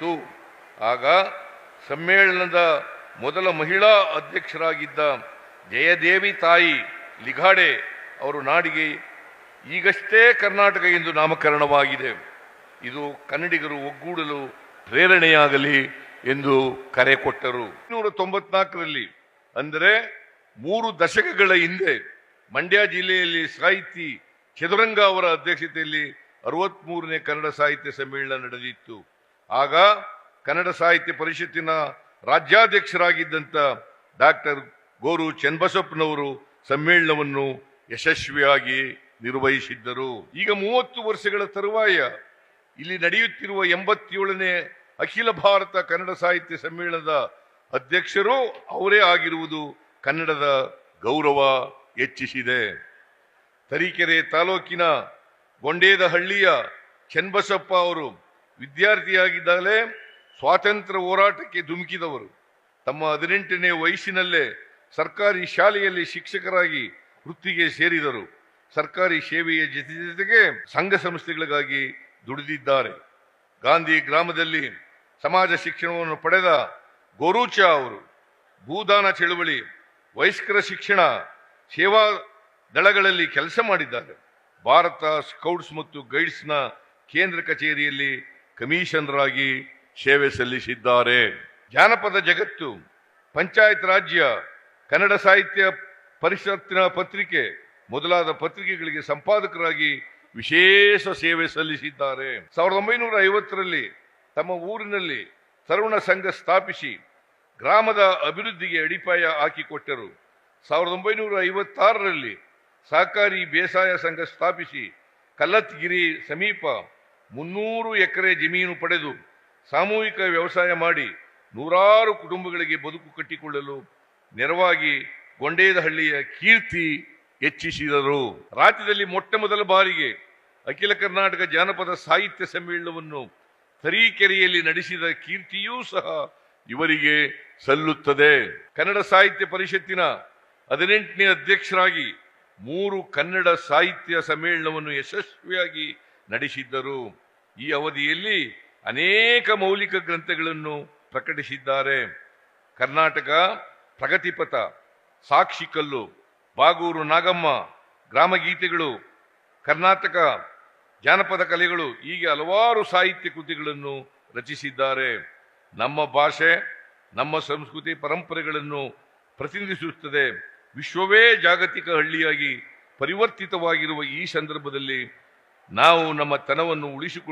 ನಡೆಯಿತು ಆಗ ಸಮ್ಮೇಳನದ ಮೊದಲ ಮಹಿಳಾ ಅಧ್ಯಕ್ಷರಾಗಿದ್ದ ಜಯದೇವಿ ತಾಯಿ ಲಿಘಾಡೆ ಅವರು ನಾಡಿಗೆ ಈಗಷ್ಟೇ ಕರ್ನಾಟಕ ಎಂದು ನಾಮಕರಣವಾಗಿದೆ. ಇದು ಕನ್ನಡಿಗರು ಒಗ್ಗೂಡಲು ಪ್ರೇರಣೆಯಾಗಲಿ ಎಂದು ಕರೆ ಕೊಟ್ಟರು. ನೂರ ತೊಂಬತ್ನಾಲ್ಕರಲ್ಲಿ ಅಂದರೆ ಮೂರು ದಶಕಗಳ ಹಿಂದೆ ಮಂಡ್ಯ ಜಿಲ್ಲೆಯಲ್ಲಿ ಸಾಹಿತಿ ಚದುರಂಗ ಅವರ ಅಧ್ಯಕ್ಷತೆಯಲ್ಲಿ ಅರವತ್ಮೂರನೇ ಕನ್ನಡ ಸಾಹಿತ್ಯ ಸಮ್ಮೇಳನ ನಡೆದಿತ್ತು. ಆಗ ಕನ್ನಡ ಸಾಹಿತ್ಯ ಪರಿಷತ್ತಿನ ರಾಜ್ಯಾಧ್ಯಕ್ಷರಾಗಿದ್ದಂಥ ಡಾಕ್ಟರ್ ಗೋರು ಚನ್ನಬಸಪ್ಪನವರು ಸಮ್ಮೇಳನವನ್ನು ಯಶಸ್ವಿಯಾಗಿ ನಿರ್ವಹಿಸಿದ್ದರು. ಈಗ ಮೂವತ್ತು ವರ್ಷಗಳ ತರುವಾಯ ಇಲ್ಲಿ ನಡೆಯುತ್ತಿರುವ ಎಂಬತ್ತೇಳನೇ ಅಖಿಲ ಭಾರತ ಕನ್ನಡ ಸಾಹಿತ್ಯ ಸಮ್ಮೇಳನದ ಅಧ್ಯಕ್ಷರು ಅವರೇ ಆಗಿರುವುದು ಕನ್ನಡದ ಗೌರವ ಹೆಚ್ಚಿಸಿದೆ. ತರೀಕೆರೆ ತಾಲೂಕಿನ ಗೊಂಡೇದಹಳ್ಳಿಯ ಚನ್ನಬಸಪ್ಪ ಅವರು ವಿದ್ಯಾರ್ಥಿಯಾಗಿದ್ದಾಗಲೇ ಸ್ವಾತಂತ್ರ್ಯ ಹೋರಾಟಕ್ಕೆ ಧುಮುಕಿದವರು. ತಮ್ಮ ಹದಿನೆಂಟನೇ ವಯಸ್ಸಿನಲ್ಲೇ ಸರ್ಕಾರಿ ಶಾಲೆಯಲ್ಲಿ ಶಿಕ್ಷಕರಾಗಿ ವೃತ್ತಿಗೆ ಸೇರಿದರು. ಸರ್ಕಾರಿ ಸೇವೆಯ ಜೊತೆ ಜೊತೆಗೆ ಸಂಘ ಸಂಸ್ಥೆಗಳಿಗಾಗಿ ದುಡಿದಿದ್ದಾರೆ. ಗಾಂಧಿ ಗ್ರಾಮದಲ್ಲಿ ಸಮಾಜ ಶಿಕ್ಷಣವನ್ನು ಪಡೆದ ಗೋರೂಚ ಅವರು, ಭೂದಾನ ಚಳುವಳಿ, ವಯಸ್ಕರ ಶಿಕ್ಷಣ, ಸೇವಾ ದಳಗಳಲ್ಲಿ ಕೆಲಸ ಮಾಡಿದ್ದಾರೆ. ಭಾರತ ಸ್ಕೌಟ್ಸ್ ಮತ್ತು ಗೈಡ್ಸ್ನ ಕೇಂದ್ರ ಕಚೇರಿಯಲ್ಲಿ ಕಮಿಷನರ್ ಆಗಿ ಸೇವೆ ಸಲ್ಲಿಸಿದ್ದಾರೆ. ಜಾನಪದ ಜಗತ್ತು, ಪಂಚಾಯತ್ ರಾಜ್ಯ, ಕನ್ನಡ ಸಾಹಿತ್ಯ ಪರಿಷತ್ತಿನ ಪತ್ರಿಕೆ ಮೊದಲಾದ ಪತ್ರಿಕೆಗಳಿಗೆ ಸಂಪಾದಕರಾಗಿ ವಿಶೇಷ ಸೇವೆ ಸಲ್ಲಿಸಿದ್ದಾರೆ. ಸಾವಿರದ ಒಂಬೈನೂರ ಐವತ್ತರಲ್ಲಿ ತಮ್ಮ ಊರಿನಲ್ಲಿ ತರುಣ ಸಂಘ ಸ್ಥಾಪಿಸಿ ಗ್ರಾಮದ ಅಭಿವೃದ್ಧಿಗೆ ಅಡಿಪಾಯ ಹಾಕಿಕೊಟ್ಟರು. ಸಾವಿರದ ಒಂಬೈನೂರ ಐವತ್ತಾರರಲ್ಲಿ ಸಹಕಾರಿ ಬೇಸಾಯ ಸಂಘ ಸ್ಥಾಪಿಸಿ ಕಲ್ಲತ್ಗಿರಿ ಸಮೀಪ ಮುನ್ನೂರು ಎಕರೆ ಜಮೀನು ಪಡೆದು ಸಾಮೂಹಿಕ ವ್ಯವಸಾಯ ಮಾಡಿ ನೂರಾರು ಕುಟುಂಬಗಳಿಗೆ ಬದುಕು ಕಟ್ಟಿಕೊಳ್ಳಲು ನೆರವಾಗಿ ಗೊಂಡೇದಹಳ್ಳಿಯ ಕೀರ್ತಿ ಹೆಚ್ಚಿಸಿದರು. ರಾಜ್ಯದಲ್ಲಿ ಮೊಟ್ಟ ಮೊದಲ ಬಾರಿಗೆ ಅಖಿಲ ಕರ್ನಾಟಕ ಜಾನಪದ ಸಾಹಿತ್ಯ ಸಮ್ಮೇಳನವನ್ನು ತರೀಕೆರೆಯಲ್ಲಿ ನಡೆಸಿದ ಕೀರ್ತಿಯೂ ಸಹ ಇವರಿಗೆ ಸಲ್ಲುತ್ತದೆ. ಕನ್ನಡ ಸಾಹಿತ್ಯ ಪರಿಷತ್ತಿನ ಹದಿನೆಂಟನೇ ಅಧ್ಯಕ್ಷರಾಗಿ ಮೂರು ಕನ್ನಡ ಸಾಹಿತ್ಯ ಸಮ್ಮೇಳನವನ್ನು ಯಶಸ್ವಿಯಾಗಿ ನಡೆಸಿದ್ದರು. ಈ ಅವಧಿಯಲ್ಲಿ ಅನೇಕ ಮೌಲಿಕ ಗ್ರಂಥಗಳನ್ನು ಪ್ರಕಟಿಸಿದ್ದಾರೆ. ಕರ್ನಾಟಕ, ಪ್ರಗತಿಪಥ, ಸಾಕ್ಷಿಕಲ್ಲು, ಬಾಗೂರು ನಾಗಮ್ಮ, ಗ್ರಾಮಗೀತೆಗಳು, ಕರ್ನಾಟಕ, ಜಾನಪದ ಕಲೆಗಳು ಹೀಗೆ ಹಲವಾರು ಸಾಹಿತ್ಯ ಕೃತಿಗಳನ್ನು ರಚಿಸಿದ್ದಾರೆ. ನಮ್ಮ ಭಾಷೆ, ನಮ್ಮ ಸಂಸ್ಕೃತಿ ಪರಂಪರೆಗಳನ್ನು ಪ್ರತಿನಿಧಿಸುತ್ತದೆ. ವಿಶ್ವವೇ ಜಾಗತಿಕ ಹಳ್ಳಿಯಾಗಿ ಪರಿವರ್ತಿತವಾಗಿರುವ ಈ ಸಂದರ್ಭದಲ್ಲಿ ನಾವು ನಮ್ಮ ತನವನ್ನು ಉಳಿಸಿಕೊಳ್ಳ